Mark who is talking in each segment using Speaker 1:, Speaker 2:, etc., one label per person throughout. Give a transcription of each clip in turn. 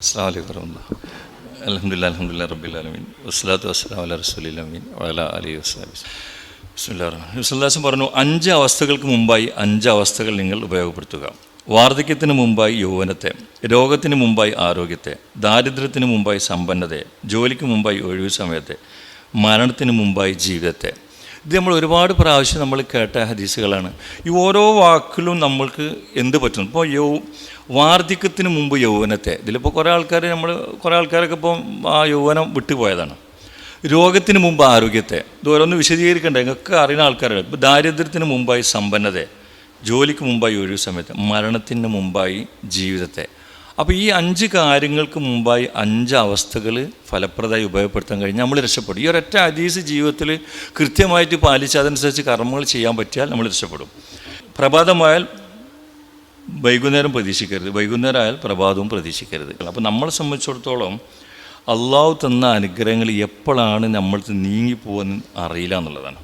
Speaker 1: അസ്സാം വലൈക്കും വരഹമുല്ല അലഹമുല്ല അലഹമുല്ല റബ്ബിലാലമീൻ വസ്ലാത്തു വസ്സലാം അല റസൂലിലമീൻ വല അലി വസ്ലാബി വിസ്ലാസം പറഞ്ഞു അഞ്ച് അവസ്ഥകൾക്ക് മുമ്പായി അഞ്ച് അവസ്ഥകൾ നിങ്ങൾ ഉപയോഗപ്പെടുത്തുക. വാർദ്ധക്യത്തിന് മുമ്പായി യൗവനത്തെ രോഗത്തിന് മുമ്പായി ആരോഗ്യത്തെ ദാരിദ്ര്യത്തിന് മുമ്പായി സമ്പന്നതയെ ജോലിക്ക് മുമ്പായി ഒഴിവു സമയത്തെ മരണത്തിന് മുമ്പായി ജീവിതത്തെ ഇത് നമ്മൾ ഒരുപാട് പ്രാവശ്യം നമ്മൾ കേട്ട ഹദീസുകളാണ്. ഈ ഓരോ വാക്കിലും നമ്മൾക്ക് എന്ത് പറ്റുന്നു? ഇപ്പോൾ യൗ വാർദ്ധക്യത്തിന് മുമ്പ് യൗവനത്തെ. ഇതിലിപ്പോൾ കുറേ ആൾക്കാർ നമ്മൾ കുറേ ആൾക്കാരൊക്കെ ഇപ്പോൾ ആ യൗവനം വിട്ടുപോയതാണ് രോഗത്തിന് മുമ്പ് ആരോഗ്യത്തെ. ഇത് ഓരോന്ന് വിശദീകരിക്കണ്ട? നിങ്ങൾക്ക് അറിയുന്ന ആൾക്കാരാണ് ഇപ്പോൾ ദാരിദ്ര്യത്തിന് മുമ്പായി സമ്പന്നത. ജോലിക്ക് മുമ്പായി ഒഴിവ് സമയത്ത്. മരണത്തിന് മുമ്പായി ജീവിതത്തെ. അപ്പോൾ ഈ അഞ്ച് കാര്യങ്ങൾക്ക് മുമ്പായി അഞ്ച് അവസ്ഥകൾ ഫലപ്രദമായി ഉപയോഗപ്പെടുത്താൻ കഴിഞ്ഞാൽ നമ്മൾ രക്ഷപ്പെടും. ഈ ഒരൊറ്റ അതീസ് ജീവിതത്തിൽ കൃത്യമായിട്ട് പാലിച്ച് അതനുസരിച്ച് കർമ്മങ്ങൾ ചെയ്യാൻ പറ്റിയാൽ നമ്മൾ രക്ഷപ്പെടും. പ്രഭാതമായാൽ വൈകുന്നേരം പ്രതീക്ഷിക്കരുത്. വൈകുന്നേരം ആയാൽ പ്രഭാതവും പ്രതീക്ഷിക്കരുത്. അപ്പോൾ നമ്മളെ സംബന്ധിച്ചിടത്തോളം അള്ളാഹു തന്ന അനുഗ്രഹങ്ങൾ എപ്പോഴാണ് നമ്മൾക്ക് നീങ്ങിപ്പോകുന്ന അറിയില്ല എന്നുള്ളതാണ്.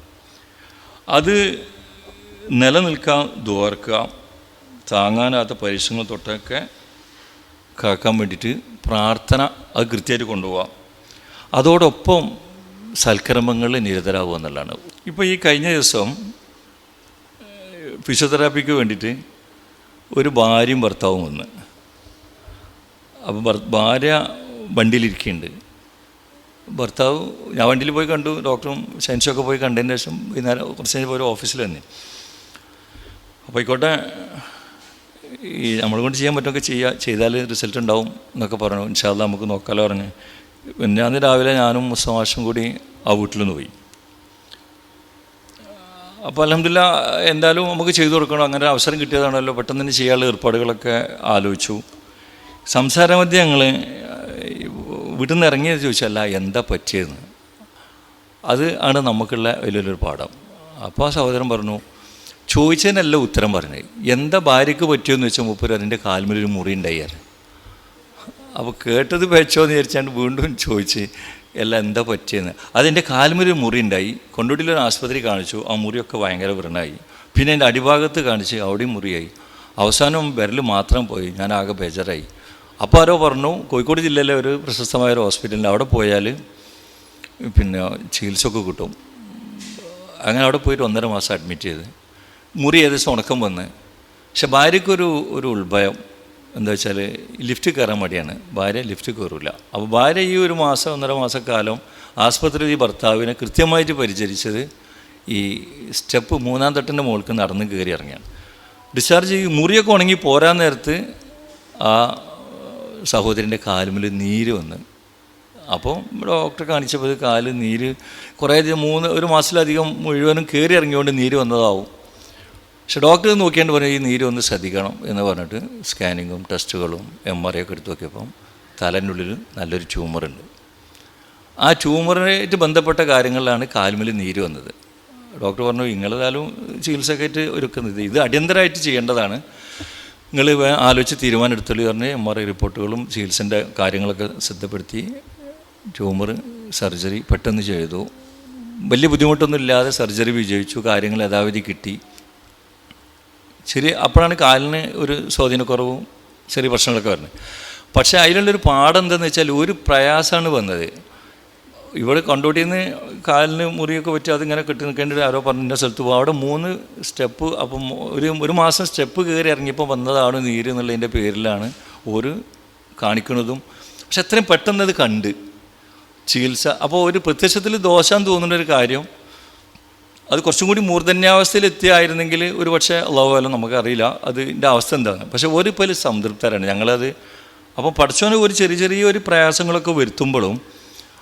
Speaker 1: അത് നിലനിൽക്കാൻ ദോർക്കുക താങ്ങാനാത്ത പരീക്ഷണങ്ങൾ തൊട്ടൊക്കെ കാക്കാൻ വേണ്ടിയിട്ട് പ്രാർത്ഥന അത് കൃത്യമായിട്ട് കൊണ്ടുപോകാം അതോടൊപ്പം സൽക്രമങ്ങളിൽ നിരതരാകുക എന്നുള്ളതാണ്. ഇപ്പോൾ ഈ കഴിഞ്ഞ ദിവസം ഫിസിയോതെറാപ്പിക്ക് വേണ്ടിയിട്ട് ഒരു ഭാര്യയും ഭർത്താവും വന്ന്. അപ്പോൾ ഭാര്യ വണ്ടിയിലിരിക്കുന്നുണ്ട്. ഭർത്താവ് ഞാൻ വണ്ടിയിൽ പോയി കണ്ടു ഡോക്ടറും സയൻസൊക്കെ പോയി കണ്ടതിന് ശേഷം വൈകുന്നേരം കുറച്ച് കഴിഞ്ഞ് പോയി ഓഫീസിൽ വന്നു. അപ്പോൾ ആയിക്കോട്ടെ ഈ നമ്മളെ കൊണ്ട് ചെയ്യാൻ പറ്റുമൊക്കെ ചെയ്യുക ചെയ്താൽ റിസൾട്ട് ഉണ്ടാവും എന്നൊക്കെ പറഞ്ഞു. ഇൻഷാല്ല നമുക്ക് നോക്കാലോ പറഞ്ഞ്. പിന്നെ അന്ന് രാവിലെ ഞാനും മുസ്തമാഷും കൂടി ആ വീട്ടിൽ നിന്ന് പോയി. അപ്പോൾ അലഹമില്ല എന്തായാലും നമുക്ക് ചെയ്തു കൊടുക്കണം. അങ്ങനെ അവസരം കിട്ടിയതാണല്ലോ. പെട്ടെന്ന് തന്നെ ചെയ്യാനുള്ള ഏർപ്പാടുകളൊക്കെ ആലോചിച്ചു. സംസാരമധ്യം ഞങ്ങൾ വീട്ടിൽ നിന്ന് ഇറങ്ങിയത് ചോദിച്ചല്ല എന്താ പറ്റിയതെന്ന്? അത് ആണ് നമുക്കുള്ള വലിയൊരു പാഠം. അപ്പോൾ ആ സഹോദരൻ പറഞ്ഞു ചോദിച്ചതിനല്ല ഉത്തരം പറഞ്ഞത്. എന്താ ഭാര്യയ്ക്ക് പറ്റിയെന്ന് വെച്ചാൽ മുപ്പര് അതിന്റെ കാൽമിലൊരു മുറി ഉണ്ടായിരുന്നു അപ്പോൾ കേട്ടത് വെച്ചോന്ന് വിചാരിച്ചാണ്ട് വീണ്ടും ചോദിച്ച് എല്ലാം എന്താ പറ്റിയെന്ന്? അതിന്റെ കാൽമിലൊരു മുറി ഉണ്ടായി. കൊണ്ടുവിട്ടിലൊരു ആശുപത്രി കാണിച്ചു. ആ മുറിയൊക്കെ ഭയങ്കര വ്രണായി. പിന്നെ എന്റെ അടിഭാഗത്ത് കാണിച്ച് അവിടെയും മുറിയായി. അവസാനം വിരൽ മാത്രം പോയി. ഞാൻ ആകെ ബേജറായി. അപ്പോൾ ആരോ പറഞ്ഞു കോഴിക്കോട് ജില്ലയിലെ ഒരു പ്രശസ്തമായ ഒരു ഹോസ്പിറ്റലിൽ അവിടെ പോയാൽ പിന്നെ ചികിത്സയൊക്കെ കിട്ടും. അങ്ങനെ അവിടെ പോയിട്ട് ഒന്നര മാസം അഡ്മിറ്റ് ചെയ്ത്. മുറി ഏകദേശം ഉണക്കം വന്ന്. പക്ഷെ ഭാര്യയ്ക്കൊരു ഒരു ഉത്ഭയം എന്താ വെച്ചാൽ ലിഫ്റ്റ് കയറാൻ മടിയാണ്. ഭാര്യ ലിഫ്റ്റ് കയറില്ല അപ്പോൾ ഭാര്യ ഈ ഒരു മാസം ഒന്നര മാസക്കാലം ആസ്പത്രിയിൽ ഈ ഭർത്താവിനെ കൃത്യമായിട്ട് പരിചരിച്ചത് ഈ സ്റ്റെപ്പ് മൂന്നാം തട്ടിന്റെ മുകൾക്ക് നടന്ന് കയറി ഇറങ്ങിയാണ്. ഡിസ്ചാർജ് ചെയ്ത് മുറിയൊക്കെ ഉണങ്ങി പോരാൻ നേരത്ത് ആ സഹോദരന്റെ കാലുമിൽ നീര് വന്ന്. അപ്പോൾ ഡോക്ടറെ കാണിച്ചപ്പോൾ കാൽ നീര് കുറേ അധികം മൂന്ന് ഒരു മാസത്തിലധികം മുഴുവനും കയറി ഇറങ്ങിയോണ്ട് നീര് വന്നതാവും. പക്ഷെ ഡോക്ടർ നോക്കിയാണ്ട് പറഞ്ഞു ഈ നീര് ഒന്ന് ശ്രദ്ധിക്കണം എന്ന് പറഞ്ഞിട്ട് സ്കാനിങ്ങും ടെസ്റ്റുകളും എം ആർ ഐ ഒക്കെ എടുത്ത് നോക്കിയപ്പം തലനുള്ളിൽ നല്ലൊരു ട്യൂമറുണ്ട്. ആ ട്യൂമറായിട്ട് ബന്ധപ്പെട്ട കാര്യങ്ങളിലാണ് കാൽമിൽ നീര് വന്നത്. ഡോക്ടർ പറഞ്ഞു നിങ്ങളേതായാലും ചികിത്സയൊക്കെ ആയിട്ട് ഒരുക്കുന്നത്. ഇത് അടിയന്തരമായിട്ട് ചെയ്യേണ്ടതാണ്. നിങ്ങൾ ആലോചിച്ച് തീരുമാനം എന്ന് പറഞ്ഞ് എം ആർ ഐ റിപ്പോർട്ടുകളും ചികിത്സന്റെ കാര്യങ്ങളൊക്കെ ശ്രദ്ധപ്പെടുത്തി ട്യൂമർ സർജറി പെട്ടെന്ന് ചെയ്തു. വലിയ ബുദ്ധിമുട്ടൊന്നും ഇല്ലാതെ സർജറി വിജയിച്ചു. കാര്യങ്ങൾ യഥാവിധി കിട്ടി. ശരി അപ്പോഴാണ് കാലിന് ഒരു സ്വാധീനക്കുറവും ചെറിയ പ്രശ്നങ്ങളൊക്കെ വരുന്നത്. പക്ഷേ അതിലുള്ളൊരു പാഠം എന്താണെന്ന് വെച്ചാൽ ഒരു പ്രയാസമാണ് വന്നത്. ഇവിടെ നിന്ന് കാലിന് മുറിയൊക്കെ പറ്റി അതിങ്ങനെ കെട്ടി നിൽക്കേണ്ട ആരോ പറഞ്ഞ സ്ഥലത്ത് പോകും അവിടെ മൂന്ന് സ്റ്റെപ്പ് അപ്പം ഒരു ഒരു മാസം സ്റ്റെപ്പ് കയറി ഇറങ്ങിയപ്പോൾ വന്നതാണ് നീര് എന്നുള്ളതിന്റെ പേരിലാണ് ഒരു കാണിക്കുന്നതും. പക്ഷെ അത്രയും പെട്ടെന്ന് അത് കണ്ട് ചികിത്സ. അപ്പോൾ ഒരു പ്രത്യക്ഷത്തിൽ ദോഷം തോന്നുന്ന ഒരു കാര്യം അത് കുറച്ചും കൂടി മൂർധന്യാവസ്ഥയിൽ എത്തിയായിരുന്നെങ്കിൽ ഒരു പക്ഷേ അള്ളാഹുലം നമുക്കറിയില്ല അതിന്റെ അവസ്ഥ എന്താണ്. പക്ഷേ ഒരു പല സംതൃപ്തരാണ്. ഞങ്ങളത് അപ്പോൾ പഠിച്ചോന് ഒരു ചെറിയ ചെറിയ ഒരു പ്രയാസങ്ങളൊക്കെ വരുത്തുമ്പോഴും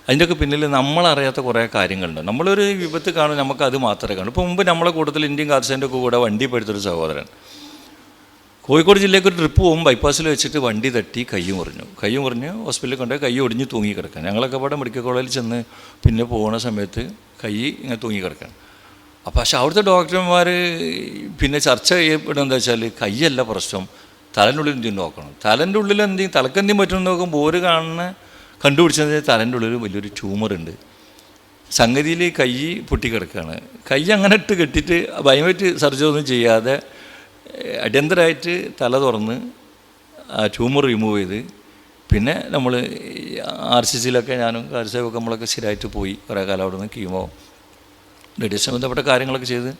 Speaker 1: അതിന്റെയൊക്കെ പിന്നിൽ നമ്മളറിയാത്ത കുറേ കാര്യങ്ങളുണ്ട്. നമ്മളൊരു വിപത്ത് കാണും നമുക്ക് അത് മാത്രമേ കാണൂ. ഇപ്പോൾ മുമ്പ് നമ്മളെ കൂട്ടത്തിൽ ഇന്ത്യൻ കാർസേന്റെ ഒക്കെ കൂടെ വണ്ടി പെടുത്തൊരു സഹോദരൻ. കോഴിക്കോട് ജില്ലയ്ക്ക് ഒരു ട്രിപ്പ് പോകും ബൈപ്പാസിൽ വെച്ചിട്ട് വണ്ടി തട്ടി കൈ മുറിഞ്ഞു. കൈ മുറിഞ്ഞ് ഹോസ്പിറ്റലിൽ കൊണ്ട് കൈ ഒടിഞ്ഞ് തൂങ്ങി കിടക്കാൻ ഞങ്ങളൊക്കെ അവിടെ മെഡിക്കൽ കോളേജിൽ ചെന്ന് പിന്നെ പോകുന്ന സമയത്ത് കൈ ഇങ്ങനെ തൂങ്ങി കിടക്കാൻ അപ്പോൾ പക്ഷെ അവിടുത്തെ ഡോക്ടർമാർ പിന്നെ ചർച്ച ചെയ്യപ്പെടുന്നത് എന്താ വെച്ചാൽ കയ്യല്ല പ്രശ്നം. തലന്റെ ഉള്ളിൽ എന്തെങ്കിലും നോക്കണം. തലന്റെ ഉള്ളിൽ എന്തെങ്കിലും തലക്കെന്തെങ്കിലും പറ്റുമെന്ന് നോക്കുമ്പോൾ ഒരു കാണുന്ന കണ്ടുപിടിച്ചത് തലന്റെ ഉള്ളിൽ വലിയൊരു ട്യൂമറുണ്ട് സംഗതിയിൽ കൈ പൊട്ടിക്കിടക്കുകയാണ് കൈ അങ്ങനെ ഇട്ട് കെട്ടിയിട്ട് ഭയമായിട്ട് സർജറി ഒന്നും ചെയ്യാതെ അടിയന്തരമായിട്ട് തല തുറന്ന് ആ ട്യൂമർ റിമൂവ് ചെയ്ത് പിന്നെ നമ്മൾ ആർ സി സിയിലൊക്കെ ഞാനും കാർസേവൊക്കെ നമ്മളൊക്കെ സ്ഥിരമായിട്ട് പോയി. കുറേ കാലം അവിടെ നിന്ന് കീമോ റേഡിയേഷൻ ബന്ധപ്പെട്ട കാര്യങ്ങളൊക്കെ ചെയ്ത്.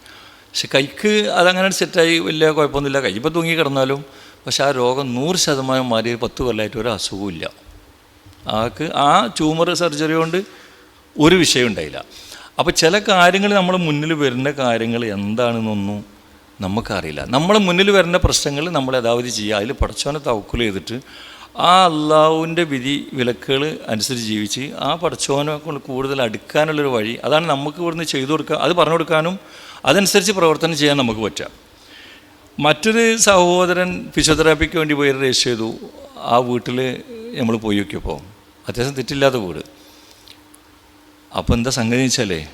Speaker 1: പക്ഷെ കൈക്ക് അതങ്ങനെ സെറ്റായി വലിയ കുഴപ്പമൊന്നുമില്ല. കൈ ഇപ്പോൾ തൂങ്ങി കിടന്നാലും പക്ഷെ ആ രോഗം നൂറ് ശതമാനം മാറി പത്ത് കൊല്ലമായിട്ട് ഒരു അസുഖമില്ല ആൾക്ക് ആ ട്യൂമർ സർജറി കൊണ്ട് ഒരു വിഷയം ഉണ്ടായില്ല. അപ്പോൾ ചില കാര്യങ്ങൾ നമ്മൾ മുന്നിൽ വരുന്ന കാര്യങ്ങൾ എന്താണെന്നൊന്നും നമുക്കറിയില്ല. നമ്മൾ മുന്നിൽ വരുന്ന പ്രശ്നങ്ങൾ നമ്മൾ യഥാവധി ചെയ്യുക. അതിൽ പടച്ചോനെ തവക്കുൽ ചെയ്തിട്ട് ആ അള്ളാഹുവിന്റെ വിധി വിലക്കുകൾ അനുസരിച്ച് ജീവിച്ച് ആ പടച്ചോനെ കൊണ്ട് കൂടുതൽ അടുക്കാനുള്ളൊരു വഴി അതാണ് നമുക്ക് ഇവിടുന്ന് ചെയ്തു കൊടുക്കുക അത് പറഞ്ഞു കൊടുക്കാനും അതനുസരിച്ച് പ്രവർത്തനം ചെയ്യാൻ നമുക്ക് പറ്റുക. മറ്റൊരു സഹോദരൻ ഫിസിയോതെറാപ്പിക്ക് വേണ്ടി പോയി രജിസ്റ്റർ ചെയ്തു. ആ വീട്ടിൽ നമ്മൾ പോയി നോക്കിയപ്പോൾ അത്യാവശ്യം തെറ്റില്ലാത്ത വീട്. അപ്പോൾ എന്താ സംഗതി വെച്ചാലേ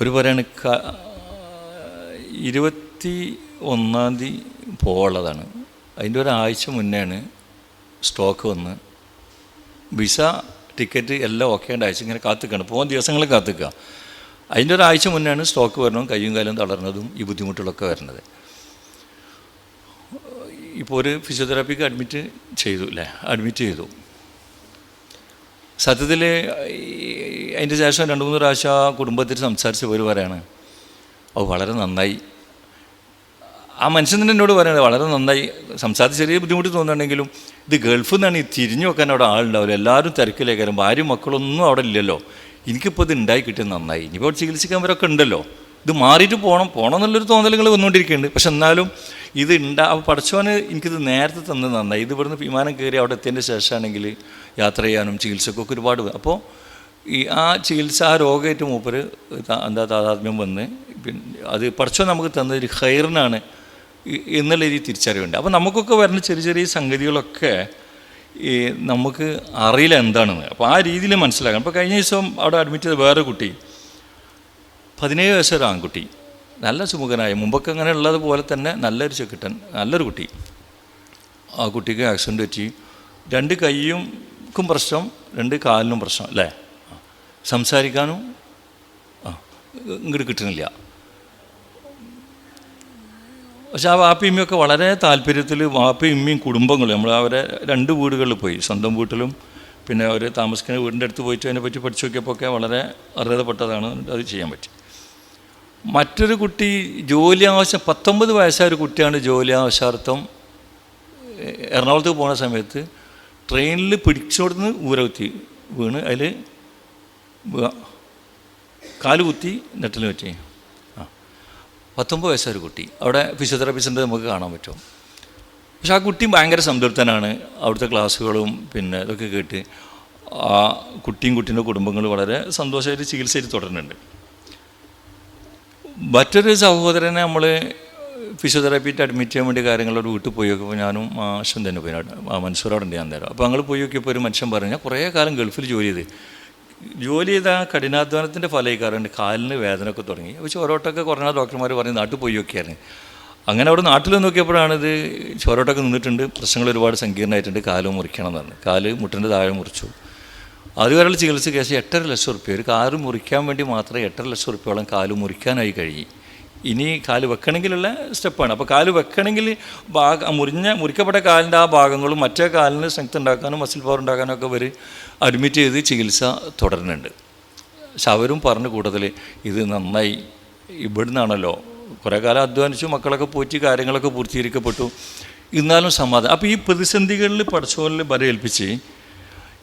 Speaker 1: ഒരു പറയാണ് ക- ഇരുപത്തി ഒന്നാം തീയതി പോകാനുള്ളതാണ്. അതിന്റെ ഒരാഴ്ച മുന്നെയാണ് സ്റ്റോക്ക് വന്ന്. വിസ ടിക്കറ്റ് എല്ലാം ഓക്കെ അയച്ച് ഇങ്ങനെ കാത്തുക്കണം. പോകുന്ന ദിവസങ്ങൾ കാത്തുക്കുക അതിന്റെ ഒരാഴ്ച മുന്നെയാണ് സ്റ്റോക്ക് വരണം കയ്യും കാലും തളർന്നതും ഈ ബുദ്ധിമുട്ടുകളൊക്കെ വരുന്നത്. ഇപ്പോൾ ഒരു ഫിസിയോതെറാപ്പിക്ക് അഡ്മിറ്റ് ചെയ്തു അല്ലേ? അഡ്മിറ്റ് ചെയ്തു. സത്യത്തിൽ അതിന്റെ ശേഷം രണ്ട് മൂന്ന് പ്രാവശ്യം ആ കുടുംബത്തിൽ സംസാരിച്ച് ഒരു പറയാണ് അത് വളരെ നന്നായി ആ മനുഷ്യൻ തന്നെ എന്നോട് പറയുന്നത് വളരെ നന്നായി സംസാരിച്ച് ചെറിയ ബുദ്ധിമുട്ട് തോന്നുന്നുണ്ടെങ്കിലും ഇത് ഗൾഫിൽ നിന്നാണ് ഈ തിരിഞ്ഞു വെക്കാൻ അവിടെ ആളുണ്ടാവില്ല എല്ലാവരും തിരക്കിലേക്കാരും ഭാര്യയും മക്കളൊന്നും അവിടെ ഇല്ലല്ലോ. എനിക്കിപ്പോൾ ഇത് ഉണ്ടായി കിട്ടിയത് നന്നായി. ഇനിയിപ്പോൾ ചികിത്സിക്കാൻ വരൊക്കെ ഉണ്ടല്ലോ. ഇത് മാറിയിട്ട് പോകണം. പോകണം എന്നുള്ളൊരു തോന്നലുകൾ വന്നുകൊണ്ടിരിക്കുന്നുണ്ട്. പക്ഷെ എന്നാലും ഇത് ഉണ്ടാ പഠിച്ചവന് എനിക്കിത് നേരത്തെ തന്നത് നന്നായി. ഇത് ഇവിടുന്ന് വിമാനം കയറി അവിടെ എത്തിയതിന്റെ ശേഷമാണെങ്കിൽ യാത്ര ചെയ്യാനും ചികിത്സക്കൊക്കെ ഒരുപാട് അപ്പോൾ ഈ ആ ചികിത്സ ആ രോഗമായിട്ട് മൂപ്പര് എന്താ താതാത്മ്യം വന്ന് പിന്നെ അത് പഠിച്ചോ നമുക്ക് തന്നത് ഒരു ഹൈറിനാണ് എന്നുള്ള രീതി തിരിച്ചറിവുണ്ട്. അപ്പോൾ നമുക്കൊക്കെ വരുന്ന ചെറിയ ചെറിയ സംഗതികളൊക്കെ ഈ നമുക്ക് അറിയില്ല എന്താണെന്ന്. അപ്പോൾ ആ രീതിയിൽ മനസ്സിലാക്കണം. അപ്പോൾ കഴിഞ്ഞ ദിവസം അവിടെ അഡ്മിറ്റ് ചെയ്ത വേറെ കുട്ടി പതിനേഴ് വയസ്സൊരു ആൺകുട്ടി നല്ല സുമുഖനായ മുമ്പൊക്കെ അങ്ങനെ ഉള്ളതുപോലെ തന്നെ നല്ലൊരു ചെക്കിട്ടൻ നല്ലൊരു കുട്ടി. ആ കുട്ടിക്ക് ആക്സിഡന്റ് പറ്റി. രണ്ട് കൈയ്യുംക്കും പ്രശ്നം രണ്ട് കാലിനും പ്രശ്നം അല്ലേ? സംസാരിക്കാനും ആ ഇങ്ങോട്ട് കിട്ടുന്നില്ല. പക്ഷെ ആ വാപ്പയും വളരെ താല്പര്യത്തിൽ വാപ്പയും ഉമ്മയും കുടുംബങ്ങളും. നമ്മൾ അവരെ രണ്ട് വീടുകളിൽ പോയി. സ്വന്തം വീട്ടിലും പിന്നെ അവർ താമസിക്കുന്ന വീടിന്റെ അടുത്ത് പോയിട്ട് അതിനെപ്പറ്റി പഠിച്ചു നോക്കിയപ്പോൾ ഒക്കെ വളരെ അർഹതപ്പെട്ടതാണ് അത് ചെയ്യാൻ പറ്റി. മറ്റൊരു കുട്ടി ജോലി ആവശ്യം പത്തൊമ്പത് വയസ്സായ ഒരു കുട്ടിയാണ് ജോലി ആവശ്യാർത്ഥം എറണാകുളത്ത് പോകുന്ന സമയത്ത് ട്രെയിനിൽ പിടിച്ചോടുന്ന് ഊരകുത്തി വീണ്. അതിൽ കാൽ കുത്തി നെട്ടിൽ പറ്റി. പത്തൊമ്പത് വയസ്സായ ഒരു കുട്ടി. അവിടെ ഫിസിയോതെറാപ്പി സെന്റർ നമുക്ക് കാണാൻ പറ്റും. പക്ഷെ ആ കുട്ടി ഭയങ്കര സംതൃപ്തനാണ്. അവിടുത്തെ ക്ലാസ്സുകളും പിന്നെ ഇതൊക്കെ കേട്ട് ആ കുട്ടിയും കുട്ടീന്റെ കുടുംബങ്ങൾ വളരെ സന്തോഷമായിട്ട് ചികിത്സയിൽ തുടരുന്നുണ്ട്. മറ്റൊരു സഹോദരനെ നമ്മൾ ഫിസിയോതെറാപ്പിയിട്ട് അഡ്മിറ്റ് ചെയ്യാൻ വേണ്ടി കാര്യങ്ങളോട് വീട്ടിൽ പോയി നോക്കിയപ്പോൾ ഞാനും ആശം തന്നെ പോയി. ഉണ്ട് ഞാൻ നേരം അപ്പോൾ ഞങ്ങൾ പോയി നോക്കിയപ്പോൾ ഒരു മനുഷ്യൻ പറഞ്ഞു കുറേ കാലം ഗൾഫിൽ ജോലി ചെയ്ത്. ജോലി ചെയ്ത കഠിനാധ്വാനത്തിന്റെ കാരണം കാലിന് വേദനയൊക്കെ തുടങ്ങി. അപ്പോൾ ചോരോട്ടൊക്കെ കുറഞ്ഞ ഡോക്ടർമാർ പറഞ്ഞ് നാട്ടിൽ പോയി നോക്കിയായിരുന്നു. അങ്ങനെ അവിടെ നാട്ടിൽ നോക്കിയപ്പോഴാണ് ഇത് ചോരോട്ടൊക്കെ നിന്നിട്ടുണ്ട്. പ്രശ്നങ്ങൾ ഒരുപാട് സങ്കീർണമായിട്ടുണ്ട്. കാൽ മുറിക്കണം എന്ന് പറഞ്ഞു കാൽ മുട്ടിന്റെ താഴെ മുറിച്ചു. അതുവരെയുള്ള ചികിത്സ കേസ് എട്ടര ലക്ഷം റുപ്യ ഒരു കാറ് മുറിക്കാൻ വേണ്ടി മാത്രമേ എട്ടര ലക്ഷം റുപ്യോളം കാൽ മുറിക്കാനായി കഴിയും ഇനി കാൽ വെക്കണമെങ്കിലുള്ള സ്റ്റെപ്പാണ്. അപ്പോൾ കാൽ വെക്കണമെങ്കിൽ ഭാഗ മുറിഞ്ഞ മുറിക്കപ്പെട്ട കാലിന്റെ ആ ഭാഗങ്ങളും മറ്റേ കാലിന് സ്ട്രെങ്ത് ഉണ്ടാക്കാനും മസിൽ പവർ ഉണ്ടാക്കാനും ഒക്കെ അവർ അഡ്മിറ്റ് ചെയ്ത് ചികിത്സ തുടരുന്നുണ്ട്. പക്ഷെ അവരും പറഞ്ഞ കൂട്ടത്തിൽ ഇത് നന്നായി ഇവിടുന്നാണല്ലോ. കുറേ കാലം അധ്വാനിച്ചു മക്കളൊക്കെ പോറ്റി കാര്യങ്ങളൊക്കെ പൂർത്തീകരിക്കപ്പെട്ടു. എന്നാലും സമാധാനം. അപ്പോൾ ഈ പ്രതിസന്ധികളിൽ പഠിച്ചോലിൽ വരയേൽപ്പിച്ച്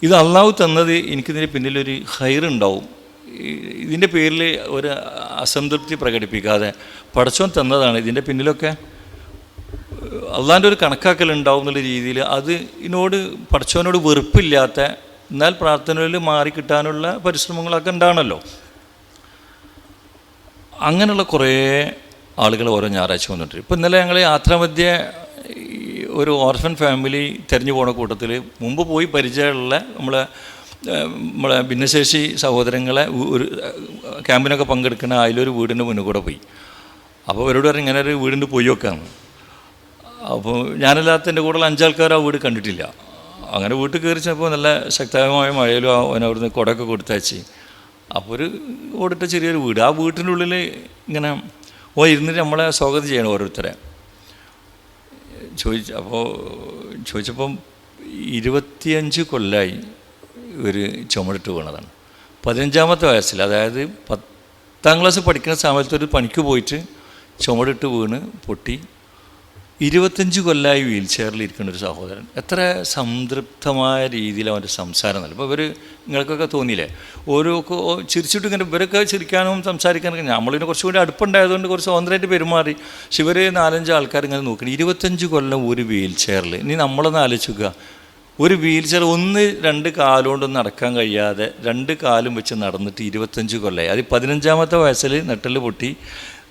Speaker 1: ഇത് അള്ളാഹു തന്നത് എനിക്കിതിന് പിന്നിലൊരു ഹൈറുണ്ടാവും. ഇതിന്റെ പേരിൽ ഒരു അസംതൃപ്തി പ്രകടിപ്പിക്കാതെ പടച്ചോൻ തന്നതാണ്. ഇതിന്റെ പിന്നിലൊക്കെ അള്ളാന്റെ ഒരു കണക്കാക്കൽ ഉണ്ടാവും എന്നുള്ള രീതിയിൽ അത് ഇതിനോട് പടച്ചോനോട് വെറുപ്പില്ലാത്ത എന്നാൽ പ്രാർത്ഥനയിൽ മാറിക്കിട്ടാനുള്ള പരിശ്രമങ്ങളൊക്കെ ഉണ്ടാണല്ലോ. അങ്ങനെയുള്ള കുറേ ആളുകൾ ഓരോ ഞായറാഴ്ച വന്നിട്ടുണ്ട്. ഇപ്പോൾ ഇന്നലെ ഞങ്ങൾ യാത്രാമധ്യ ഒരു ഓർഫൻ ഫാമിലി തിരഞ്ഞു പോണ കൂട്ടത്തിൽ മുമ്പ് പോയി പരിചയമുള്ള നമ്മളെ നമ്മളെ ഭിന്നശേഷി സഹോദരങ്ങളെ ഒരു ക്യാമ്പിനൊക്കെ പങ്കെടുക്കുന്ന അതിലൊരു വീടിന്റെ മുന്നിൽ കൂടെ പോയി. അപ്പോൾ അവരോട് പറഞ്ഞു ഇങ്ങനെ ഒരു വീടിന്റെ പോയി വെക്കാമെന്ന് അപ്പോൾ ഞാനല്ലാത്തതിന്റെ കൂടെ അഞ്ചാൾക്കാർ ആ വീട് കണ്ടിട്ടില്ല. അങ്ങനെ വീട്ടിൽ കയറി നല്ല ശക്തമായ മഴയിലും അവൻ അവിടുന്ന് കുടയൊക്കെ കൊടുത്തയച്ച്. അപ്പോൾ ഒരു ഓടിട്ട ചെറിയൊരു വീട്. ആ വീട്ടിന്റെ ഉള്ളിൽ ഇങ്ങനെ ഓ ഇരുന്നിട്ട് നമ്മളെ സ്വാഗതം ചെയ്യണം ഓരോരുത്തരെ. ചോദിച്ചു അപ്പോൾ ചോദിച്ചപ്പം ഇരുപത്തിയഞ്ച് കൊല്ലമായി ഒരു ചുമടിട്ട് വീണതാണ്. പതിനഞ്ചാമത്തെ വയസ്സിൽ അതായത് പത്താം ക്ലാസ് പഠിക്കുന്ന സമയത്ത് ഒരു പണിക്ക് പോയിട്ട് ചുമടിട്ട് വീണ് പൊട്ടി. ഇരുപത്തഞ്ച് കൊല്ലമായി വീൽ ചെയറിൽ ഇരിക്കുന്ന ഒരു സഹോദരൻ. എത്ര സംതൃപ്തമായ രീതിയിൽ അവന്റെ സംസാരം നൽകും അപ്പോൾ ഇവർ നിങ്ങൾക്കൊക്കെ തോന്നിയില്ലേ? ഓരോ ചിരിച്ചിട്ട് ഇങ്ങനെ ഇവരൊക്കെ ചിരിക്കാനും സംസാരിക്കാനൊക്കെ നമ്മളിതിനെ കുറച്ചും കൂടി അടുപ്പുണ്ടായതുകൊണ്ട് കുറച്ച് സ്വതന്ത്രമായിട്ട് പെരുമാറി. പക്ഷെ ഇവർ നാലഞ്ച് ആൾക്കാർ ഇങ്ങനെ നോക്കണം. ഇരുപത്തഞ്ച് കൊല്ലം ഒരു വീൽ ചെയറിൽ ഇനി നമ്മളൊന്ന് ആലോചിക്കുക ഒരു വീൽ ചെയർ ഒന്ന് രണ്ട് കാലുകൊണ്ട് നടക്കാൻ കഴിയാതെ രണ്ട് കാലും വെച്ച് നടന്നിട്ട് ഇരുപത്തഞ്ച് കൊല്ലമായി അത് പതിനഞ്ചാമത്തെ വയസ്സിൽ നെട്ടൽ പൊട്ടി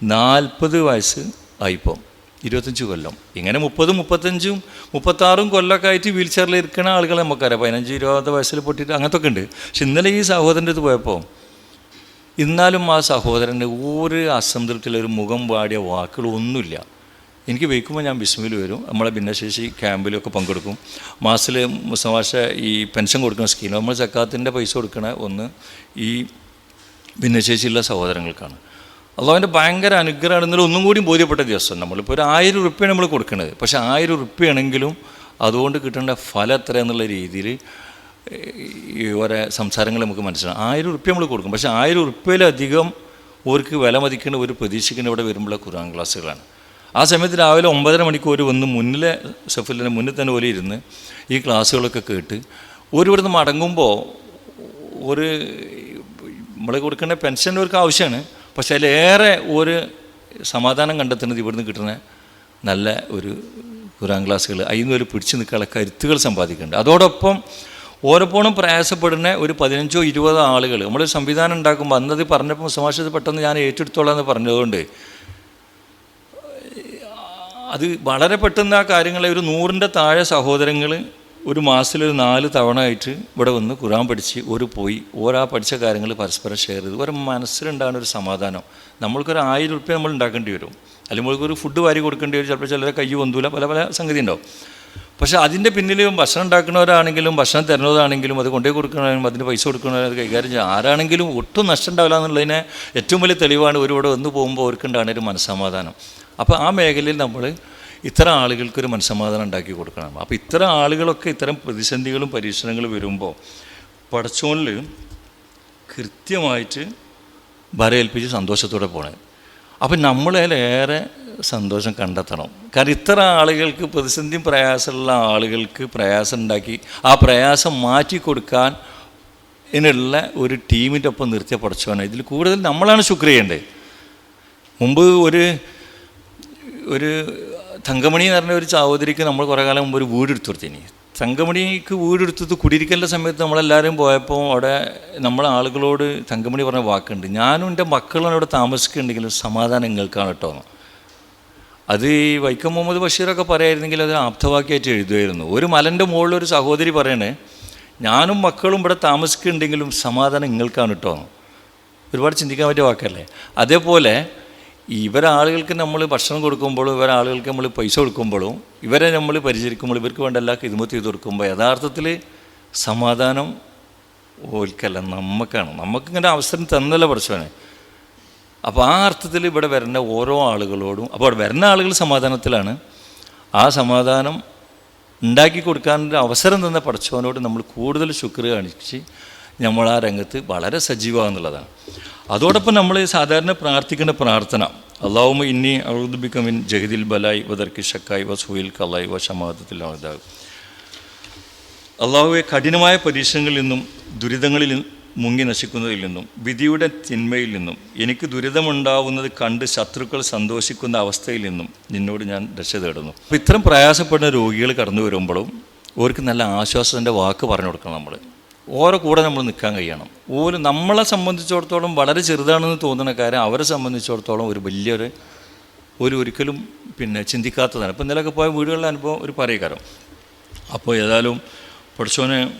Speaker 1: നാൽപ്പത് വയസ്സ് ആയിപ്പം ഇരുപത്തഞ്ച് കൊല്ലം. ഇങ്ങനെ മുപ്പതും മുപ്പത്തഞ്ചും മുപ്പത്താറും കൊല്ലമൊക്കെ ആയിട്ട് വീൽ ചെയറിൽ ഇരിക്കുന്ന ആളുകളെ നമുക്കറിയാം. പതിനഞ്ച് ഇരുപത് വയസ്സിൽ പൊട്ടിയിട്ട് അങ്ങനത്തെ ഒക്കെ ഉണ്ട്. പക്ഷെ ഇന്നലെ ഈ സഹോദരന്റെ അടുത്ത് പോയപ്പോൾ ഇന്നാലും ആ സഹോദരന്റെ ഒരു അസംതൃപ്തിയിൽ ഒരു മുഖം വാടിയ വാക്കുകളൊന്നുമില്ല. എനിക്ക് വയ്ക്കുമ്പോൾ ഞാൻ ബിസ്മിൽ വരും. നമ്മളെ ഭിന്നശേഷി ക്യാമ്പിലൊക്കെ പങ്കെടുക്കും. മാസത്തിൽ മുസമാഷ ഈ പെൻഷൻ കൊടുക്കുന്ന സ്കീം നമ്മൾ സക്കാത്തിന്റെ പൈസ കൊടുക്കണ ഒന്ന് ഈ ഭിന്നശേഷിയുള്ള സഹോദരങ്ങൾക്കാണ്. അള്ളാഹുവിന്റെ ഭയങ്കര അനുഗ്രഹമാണ് ഇന്നലെ ഒന്നും കൂടി ബോധ്യപ്പെട്ട ദിവസം. നമ്മളിപ്പോൾ ഒരു ആയിരം റുപ്യാണ് നമ്മൾ കൊടുക്കുന്നത് പക്ഷേ ആയിരം റുപ്യാണെങ്കിലും അതുകൊണ്ട് കിട്ടേണ്ട ഫലം എത്ര എന്നുള്ള രീതിയിൽ ഓരോ സംസാരങ്ങൾ നമുക്ക് മനസ്സിലാവും ആയിരം റുപ്യ നമ്മൾ കൊടുക്കും. പക്ഷേ ആയിരം റുപ്യയിലധികം ഓർക്ക് വില മതിക്കേണ്ട ഒരു പ്രതീക്ഷിക്കുന്ന ഇവിടെ വരുമ്പോഴുള്ള ഖുർആൻ ക്ലാസ്സുകളാണ്. ആ സമയത്ത് രാവിലെ ഒമ്പതര മണിക്കൂർ വന്ന് മുന്നിലെ സഫലിന്റെ മുന്നിൽ തന്നെ പോലെ ഇരുന്ന് ഈ ക്ലാസ്സുകളൊക്കെ കേട്ട് ഒരു ഇവിടുന്ന് മടങ്ങുമ്പോൾ ഒരു നമ്മൾ കൊടുക്കേണ്ട പെൻഷൻ അവർക്ക് ആവശ്യമാണ് പക്ഷേ അതിലേറെ ഒരു സമാധാനം കണ്ടെത്തുന്നത് ഇവിടുന്ന് കിട്ടുന്ന നല്ല ഒരു ഖുറാൻ ക്ലാസ്സുകൾ അതിൽ നിന്ന് ഒരു പിടിച്ചു നിൽക്കാനുള്ള കരുത്തുകൾ സമ്പാദിക്കുന്നുണ്ട്. അതോടൊപ്പം ഓരോപ്പോഴും പ്രയാസപ്പെടുന്ന ഒരു പതിനഞ്ചോ ഇരുപതോ ആളുകൾ നമ്മൾ സംവിധാനം ഉണ്ടാക്കുമ്പോൾ അന്നത് പറഞ്ഞപ്പോൾ സമാശത്തിൽ പെട്ടെന്ന് ഞാൻ ഏറ്റെടുത്തോളാം എന്ന് പറഞ്ഞതുകൊണ്ട് അത് വളരെ പെട്ടെന്ന് ആ കാര്യങ്ങളെ ഒരു നൂറിന്റെ താഴെ സഹോദരങ്ങൾ ഒരു മാസത്തിൽ ഒരു നാല് തവണ ആയിട്ട് ഇവിടെ വന്ന് ഖുറാൻ പഠിച്ച് ഒരു പോയി. ഓരോ പഠിച്ച കാര്യങ്ങൾ പരസ്പരം ഷെയർ ചെയ്ത്. ഒരു മനസ്സിലുണ്ടാകുന്ന ഒരു സമാധാനം. നമ്മൾക്കൊരു ആയിരം ഉറുപ്പ്യ നമ്മൾ ഉണ്ടാക്കേണ്ടി വരും. അല്ലെങ്കിൽ ഒരു ഫുഡ് വാരി കൊടുക്കേണ്ടി വരും. ചിലപ്പോൾ ചിലരെ കൈ പൊന്തൂല. പല പല സംഗതി ഉണ്ടാവും. പക്ഷേ അതിന്റെ പിന്നിൽ ഭക്ഷണം ഉണ്ടാക്കുന്നവരാണെങ്കിലും ഭക്ഷണം തരുന്നതാണെങ്കിലും അത് കൊണ്ടുപോയി കൊടുക്കണമെങ്കിലും അതിന് പൈസ കൊടുക്കണവരും അത് കൈകാര്യം ചെയ്യുക ആരാണെങ്കിലും ഒട്ടും നഷ്ടം ഉണ്ടാവില്ല എന്നുള്ളതിനെ ഏറ്റവും വലിയ തെളിവാണ് ഒരു ഇവിടെ വന്ന് പോകുമ്പോൾ അവർക്കുണ്ടാകുന്ന ഒരു മനസ്സമാധാനം. അപ്പോൾ ആ മേഖലയിൽ നമ്മൾ ഇത്തരം ആളുകൾക്കൊരു മനസ്സമാധാനം ഉണ്ടാക്കി കൊടുക്കണം. അപ്പോൾ ഇത്തരം ആളുകളൊക്കെ ഇത്തരം പ്രതിസന്ധികളും പരീക്ഷണങ്ങളും വരുമ്പോൾ പടച്ചോണിൽ കൃത്യമായിട്ട് വരയേൽപ്പിച്ച് സന്തോഷത്തോടെ പോണേ. അപ്പം നമ്മളതിലേറെ സന്തോഷം കണ്ടെത്തണം. കാരണം ഇത്ര ആളുകൾക്ക് പ്രതിസന്ധിയും പ്രയാസമുള്ള ആളുകൾക്ക് പ്രയാസം ഉണ്ടാക്കി ആ പ്രയാസം മാറ്റി കൊടുക്കാൻ ഇതിനുള്ള ഒരു ടീമിന്റെ ഒപ്പം നിർത്തിയ പഠിച്ചവനെ ഇതിൽ കൂടുതൽ നമ്മളാണ് ശുക്രിയേണ്ടത്. മുമ്പ് ഒരു ഒരു തങ്കമണി എന്ന് പറഞ്ഞ ഒരു സഹോദരിക്ക് നമ്മൾ കുറേ കാലം മുമ്പ് ഒരു വീട് എടുത്തു കൊടുത്തിനി തങ്കമണിക്ക് വീട് എടുത്തത് കുടിയിരിക്കലിന്റെ സമയത്ത് നമ്മളെല്ലാവരും പോയപ്പോൾ അവിടെ നമ്മളെ ആളുകളോട് തങ്കമണി പറഞ്ഞ വാക്കുണ്ട്. ഞാനും എന്റെ മക്കളും അവിടെ താമസിക്കുന്നുണ്ടെങ്കിലും സമാധാനം നിങ്ങൾക്കാണ് കേട്ടോ അത് ഈ വൈക്കം മുഹമ്മദ് ബഷീറൊക്കെ പറയായിരുന്നെങ്കിൽ അത് ആപ്തവാക്യമായിട്ട് എഴുതുമായിരുന്നു. ഒരു മലന്റെ മുകളിൽ ഒരു സഹോദരി പറയണേ ഞാനും മക്കളും ഇവിടെ താമസിക്കുന്നുണ്ടെങ്കിലും സമാധാനം നിങ്ങൾക്കാണ് കേട്ടോ ഒരുപാട് ചിന്തിക്കാൻ പറ്റിയ വാക്കല്ലേ? അതേപോലെ ഇവരാളുകൾക്ക് നമ്മൾ ഭക്ഷണം കൊടുക്കുമ്പോഴും ഇവരാളുകൾക്ക് നമ്മൾ പൈസ കൊടുക്കുമ്പോഴും ഇവരെ നമ്മൾ പരിചരിക്കുമ്പോൾ ഇവർക്ക് വേണ്ട എല്ലാ ഹിദ്മത്ത് ചെയ്ത് കൊടുക്കുമ്പോൾ യഥാർത്ഥത്തിൽ സമാധാനം ഓൽക്കല്ല നമുക്കാണ് നമുക്കിങ്ങനെ അവസരം തന്നല്ല പഠിച്ചവനെ അപ്പോൾ ആ അർത്ഥത്തിൽ ഇവിടെ വരുന്ന ഓരോ ആളുകളോടും അപ്പോൾ അവിടെ വരുന്ന ആളുകൾ സമാധാനത്തിലാണ്. ആ സമാധാനം ഉണ്ടാക്കി കൊടുക്കാനൊരു അവസരം തന്ന പഠിച്ചവനോട് നമ്മൾ കൂടുതൽ ശുക്ർ കാണിച്ച് നമ്മൾ ആ രംഗത്ത് വളരെ സജീവമാകുന്നുള്ളതാണ് അതോടൊപ്പം നമ്മൾ സാധാരണ പ്രാർത്ഥിക്കുന്ന പ്രാർത്ഥന അള്ളാഹുമ ഇന്നി അഴുദുബിക്കമിൻ ജഹദിൽ ബലായി വദർക്കി ഷക്കായി സുഹിൽ കലായി വ ഷമാദത്തിൽ അഴുതാകും അള്ളാഹുവെ കഠിനമായ പരീക്ഷണങ്ങളിൽ നിന്നും ദുരിതങ്ങളിൽ മുങ്ങി നശിക്കുന്നതിൽ നിന്നും വിധിയുടെ തിന്മയിൽ നിന്നും എനിക്ക് ദുരിതമുണ്ടാവുന്നത് കണ്ട് ശത്രുക്കൾ സന്തോഷിക്കുന്ന അവസ്ഥയിൽ നിന്നും നിന്നോട് ഞാൻ രക്ഷ തേടുന്നു. അപ്പോൾ ഇത്തരം പ്രയാസപ്പെടുന്ന രോഗികൾ കടന്നു വരുമ്പോഴും അവർക്ക് നല്ല ആശ്വാസത്തിന്റെ വാക്ക് പറഞ്ഞു കൊടുക്കണം നമ്മൾ ഓരോ കൂടെ നമ്മൾ നിൽക്കാൻ കഴിയണം. ഓരോ നമ്മളെ സംബന്ധിച്ചിടത്തോളം വളരെ ചെറുതാണെന്ന് തോന്നുന്ന കാര്യം അവരെ സംബന്ധിച്ചിടത്തോളം ഒരു വലിയൊരു ഒരു ഒരിക്കലും പിന്നെ ചിന്തിക്കാത്തതാണ്. ഇപ്പം ഇന്നലെയൊക്കെ പോയ വീടുകളിലെ അനുഭവം ഒരു പറയുകാരം അപ്പോൾ ഏതായാലും പഠിച്ചോനെ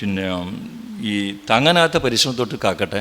Speaker 1: പിന്നെ ഈ താങ്ങാനാത്ത പരിശ്രമത്തോട്ട് കാക്കട്ടെ.